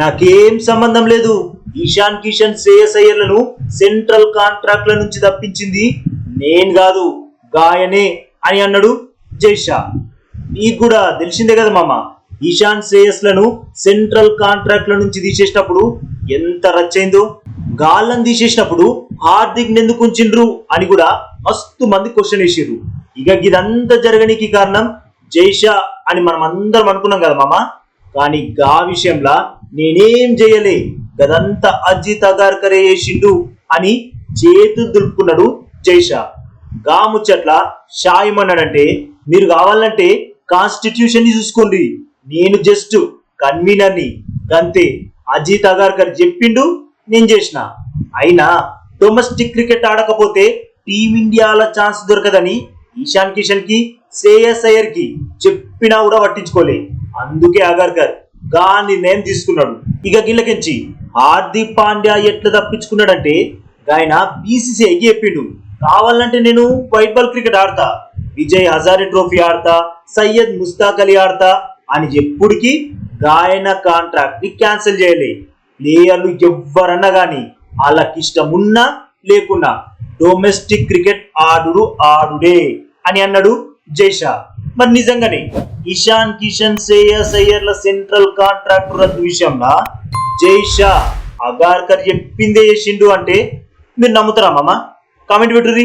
నాకేం సంబంధం లేదు. ఈశాన్ కిషన్ శ్రేయస్ అయ్యర్లను సెంట్రల్ కాంట్రాక్ట్ల నుంచి తప్పించింది నేను కాదు గాయనే అని అన్నాడు జైషా. నీకు కూడా తెలిసిందే కదా మామ ఈశాన్ శ్రేయస్లను సెంట్రల్ కాంట్రాక్ట్ల నుంచి తీసేసినప్పుడు ఎంత రచ్చైందో. గాళ్ళను తీసేసినప్పుడు హార్దిక్ ఎందుకు ఉంచిండ్రు అని కూడా మస్తు మంది క్వశ్చన్ వేసారు ఇక ఇదంతా జరగనీకి కారణం జైషా అని మనం అందరం అనుకున్నాం కదా మామ. కానీ గా విషయంలో నేనేం చేయలే. గదంతా అజిత్ అగార్కరే చేసిండు అని చేతులు దులుపుకున్నాడు జైషా. గా ముచ్చట్ల షాయమన్నాడంటే మీరు కావాలంటే కాన్స్టిట్యూషన్ని చూసుకోండి. నేను జస్ట్ కన్వీనర్ని. గంతే అజిత్ అగార్కర్ చెప్పిండు నేను చేసిన. అయినా డొమెస్టిక్ క్రికెట్ ఆడకపోతే టీమిండియాలో ఛాన్స్ దొరకదని ఈశాన్ కిషన్కి శ్రేయస్ అయ్యర్కి చెప్పినా కూడా పట్టించుకోలే. అందుకే అగర్కర్ గాని నేమ్ తీసుకున్నాడు ఇక గిల్లకించి హార్దిక్ పాండ్యా ఎట్లా తప్పించుకున్నాడంటే ఆయన బీసీసీఐకి చెప్పిండు. కావాలంటే నేను వైట్ బాల్ క్రికెట్ ఆడతా విజయ్ హజారే ట్రోఫీ ఆడతా సయ్యద్ ముస్తాక్ అలీ ఆడతా అని ఎప్పటికీ గాయన కాంట్రాక్ట్ని క్యాన్సిల్ చేయలే. ప్లేయర్లు ఎవ్వరన్నా కానీ వాళ్ళకి ఇష్టం ఉన్నా లేకున్నా డొమెస్టిక్ క్రికెట్ ఆడుడు ఆడుడే అని అన్నాడు జైషా. మరి నిజంగానే ఇషాన్ కిషన్ శ్రేయస్ అయ్యర్ల సెంట్రల్ కాంట్రాక్టర్ రద్దు విషయంలో జైషా అగార్కర్ చెప్పిందే చేసిండు అంటే మీరు నమ్ముతారా మామ? కామెంట్ పెట్టుర్రి